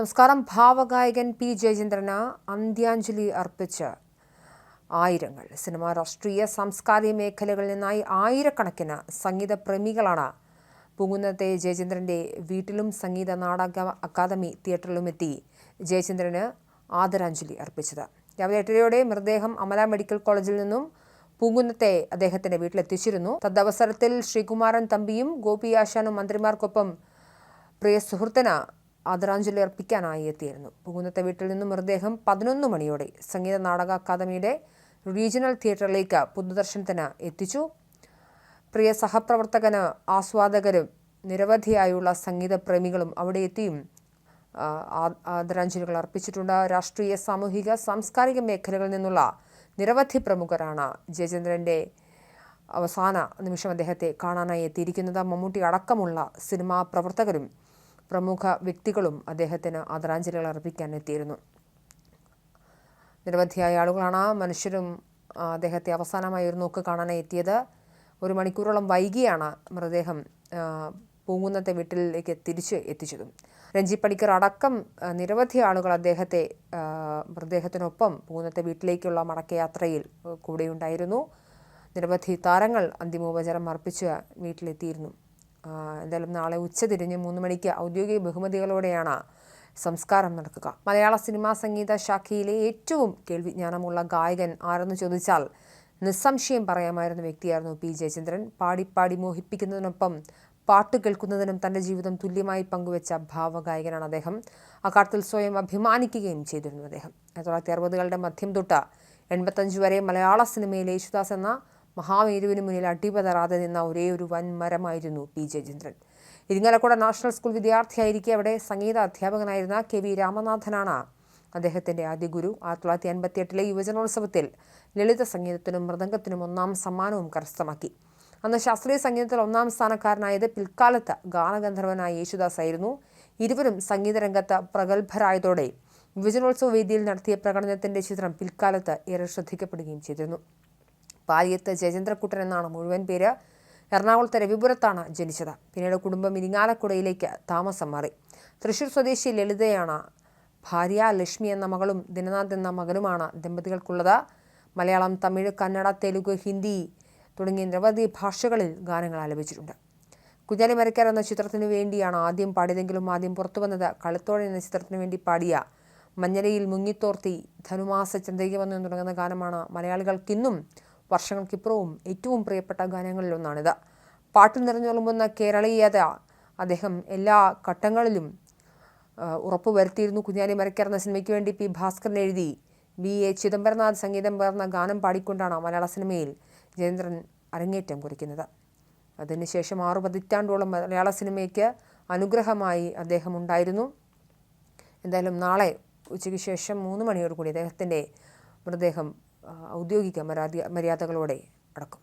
നമസ്കാരം. ഭാവഗായകൻ പി ജയചന്ദ്രന് അന്ത്യാഞ്ജലി അർപ്പിച്ച് ആയിരങ്ങൾ. സിനിമ രാഷ്ട്രീയ സാംസ്കാരിക മേഖലകളിൽ നിന്നായി ആയിരക്കണക്കിന് സംഗീത പ്രേമികളാണ് പൂങ്കുന്നത്തെ ജയചന്ദ്രന്റെ വീട്ടിലും സംഗീത നാടക അക്കാദമി തിയേറ്ററിലും എത്തി ജയചന്ദ്രന് ആദരാഞ്ജലി അർപ്പിച്ചത്. രാവിലെ എട്ടരയോടെ മൃതദേഹം അമല മെഡിക്കൽ കോളേജിൽ നിന്നും പൂങ്കുന്നത്തെ അദ്ദേഹത്തിന്റെ വീട്ടിലെത്തിച്ചിരുന്നു. തദ്വസരത്തിൽ ശ്രീകുമാരൻ തമ്പിയും ഗോപി ആശാനും മന്ത്രിമാർക്കൊപ്പം പ്രിയ സുഹൃത്തിന് ആദരാഞ്ജലി അർപ്പിക്കാനായി എത്തിയിരുന്നു. പൂങ്കുന്നത്തെ വീട്ടിൽ നിന്നും മൃതദേഹം പതിനൊന്ന് മണിയോടെ സംഗീത നാടക അക്കാദമിയുടെ റീജിയണൽ തിയേറ്ററിലേക്ക് പൊതുദർശനത്തിന് എത്തിച്ചു. പ്രിയ സഹപ്രവർത്തകന് ആസ്വാദകരും നിരവധിയായുള്ള സംഗീത പ്രേമികളും അവിടെ എത്തിയും ആദരാഞ്ജലികൾ അർപ്പിച്ചിട്ടുണ്ട്. രാഷ്ട്രീയ സാമൂഹിക സാംസ്കാരിക മേഖലകളിൽ നിന്നുള്ള നിരവധി പ്രമുഖരാണ് ജയചന്ദ്രന്റെ അവസാന നിമിഷം അദ്ദേഹത്തെ കാണാനായി എത്തിയിരിക്കുന്നത്. മമ്മൂട്ടി അടക്കമുള്ള സിനിമാ പ്രവർത്തകരും പ്രമുഖ വ്യക്തികളും അദ്ദേഹത്തിന് ആദരാഞ്ജലികൾ അർപ്പിക്കാൻ എത്തിയിരുന്നു. നിരവധിയായ ആളുകളാണ് മനുഷ്യരും അദ്ദേഹത്തെ അവസാനമായി ഒരു നോക്ക് കാണാനായി എത്തിയത്. ഒരു മണിക്കൂറോളം വൈകിയാണ് മൃതദേഹം പൂങ്കുന്നത്തെ വീട്ടിലേക്ക് തിരിച്ച് എത്തിച്ചതും. രഞ്ജി പണിക്കർ അടക്കം നിരവധി ആളുകൾ അദ്ദേഹത്തെ മൃതദേഹത്തിനൊപ്പം പൂങ്കുന്നത്തെ വീട്ടിലേക്കുള്ള മടക്കയാത്രയിൽ കൂടെയുണ്ടായിരുന്നു. നിരവധി താരങ്ങൾ അന്തിമോപചാരം അർപ്പിച്ച് വീട്ടിലെത്തിയിരുന്നു. എന്തായാലും നാളെ ഉച്ചതിരിഞ്ഞ് മൂന്ന് മണിക്ക് ഔദ്യോഗിക ബഹുമതികളോടെയാണ് സംസ്കാരം നടക്കുക. മലയാള സിനിമാ സംഗീത ശാഖയിലെ ഏറ്റവും കേൾവിജ്ഞാനമുള്ള ഗായകൻ ആരെന്ന് ചോദിച്ചാൽ നിസ്സംശയം പറയാമായിരുന്ന വ്യക്തിയായിരുന്നു പി. ജയചന്ദ്രൻ. പാടിപ്പാടി പാടി മോഹിപ്പിക്കുന്നതിനൊപ്പം പാട്ട് കേൾക്കുന്നതിനും തന്റെ ജീവിതം തുല്യമായി പങ്കുവെച്ച ഭാവഗായകനാണ് അദ്ദേഹം. അക്കാര്യത്തിൽ സ്വയം അഭിമാനിക്കുകയും ചെയ്തിരുന്നു അദ്ദേഹം. ആയിരത്തി തൊള്ളായിരത്തി അറുപതുകളുടെ മധ്യം തൊട്ട് എൺപത്തഞ്ച് വരെ മലയാള സിനിമയിൽ യേശുദാസ് എന്ന മഹാമേരുവിന് മുന്നിൽ അടിപതറാതെ നിന്ന ഒരേ ഒരു വൻ മരമായിരുന്നു P Jayachandran Irinjalakuda national school വിദ്യാർത്ഥിയായിരിക്കെ അവിടെ സംഗീത അധ്യാപകനായിരുന്ന കെ വി രാമനാഥനാണ് അദ്ദേഹത്തിന്റെ ആദ്യ ഗുരു ആയിരത്തി തൊള്ളായിരത്തി അൻപത്തി എട്ടിലെ യുവജനോത്സവത്തിൽ ലളിത സംഗീതത്തിനും മൃദംഗത്തിനും ഒന്നാം സമ്മാനവും കരസ്ഥമാക്കി. അന്ന് ശാസ്ത്രീയ സംഗീതത്തിൽ ഒന്നാം സ്ഥാനക്കാരനായത് പിൽക്കാലത്ത് ഗാനഗന്ധർവനായ യേശുദാസ് ആയിരുന്നു ഇരുവരും സംഗീതരംഗത്ത് പ്രഗത്ഭരായതോടെ യുവജനോത്സവ വേദിയിൽ നടത്തിയ പ്രകടനത്തിന്റെ ചിത്രം പിൽക്കാലത്ത് ഏറെ ശ്രദ്ധിക്കപ്പെടുകയും ചെയ്തിരുന്നു. പാലിയത്ത് ജയചന്ദ്രക്കുട്ടൻ എന്നാണ് മുഴുവൻ പേര്. എറണാകുളത്തെ രവിപുരത്താണ് ജനിച്ചത്. പിന്നീട് കുടുംബം ഇരിങ്ങാലക്കുടയിലേക്ക് താമസം മാറി. തൃശൂർ സ്വദേശി ലളിതയാണ്. ഭാര്യ ലക്ഷ്മി എന്ന മകളും ദിനനാഥ് എന്ന മകനുമാണ് ദമ്പതികൾക്കുള്ളത്. മലയാളം തമിഴ് കന്നഡ തെലുഗ് ഹിന്ദി തുടങ്ങിയ നിരവധി ഭാഷകളിൽ ഗാനങ്ങൾ ആലപിച്ചിട്ടുണ്ട്. കുഞ്ഞാലി മരക്കാർ എന്ന ചിത്രത്തിനു വേണ്ടിയാണ് ആദ്യം പാടിയതെങ്കിലും ആദ്യം പുറത്തു വന്നത്. കളിത്തോഴൻ എന്ന ചിത്രത്തിനു വേണ്ടി പാടിയ മഞ്ഞലയിൽ മുങ്ങിത്തോർത്തി ധനുമാസ ചന്ദ്രിക വന്നു തുടങ്ങുന്ന ഗാനമാണ് മലയാളികൾക്കിന്നും വർഷങ്ങൾക്കിപ്പുറവും ഏറ്റവും പ്രിയപ്പെട്ട ഗാനങ്ങളിലൊന്നാണിത്. പാട്ടിൽ നിറഞ്ഞൊളുമ്പുന്ന കേരളീയത അദ്ദേഹം എല്ലാ ഘട്ടങ്ങളിലും ഉറപ്പുവരുത്തിയിരുന്നു. കുഞ്ഞാലി മരക്കാർ എന്ന സിനിമയ്ക്ക് വേണ്ടി പി ഭാസ്കരൻ എഴുതി ബി എ ചിദംബരനാഥ് സംഗീതം പകർന്ന ഗാനം പാടിക്കൊണ്ടാണ് മലയാള സിനിമയിൽ ജയേന്ദ്രൻ അരങ്ങേറ്റം കുറിക്കുന്നത്. അതിനുശേഷം ആറു പതിറ്റാണ്ടോളം മലയാള സിനിമയ്ക്ക് അനുഗ്രഹമായി അദ്ദേഹം ഉണ്ടായിരുന്നു. എന്തായാലും നാളെ ഉച്ചയ്ക്ക് ശേഷം മൂന്ന് മണിയോടുകൂടി അദ്ദേഹത്തിന്റെ മൃതദേഹം ഔദ്യോഗിക മര്യാദകളോടെ അടക്കും.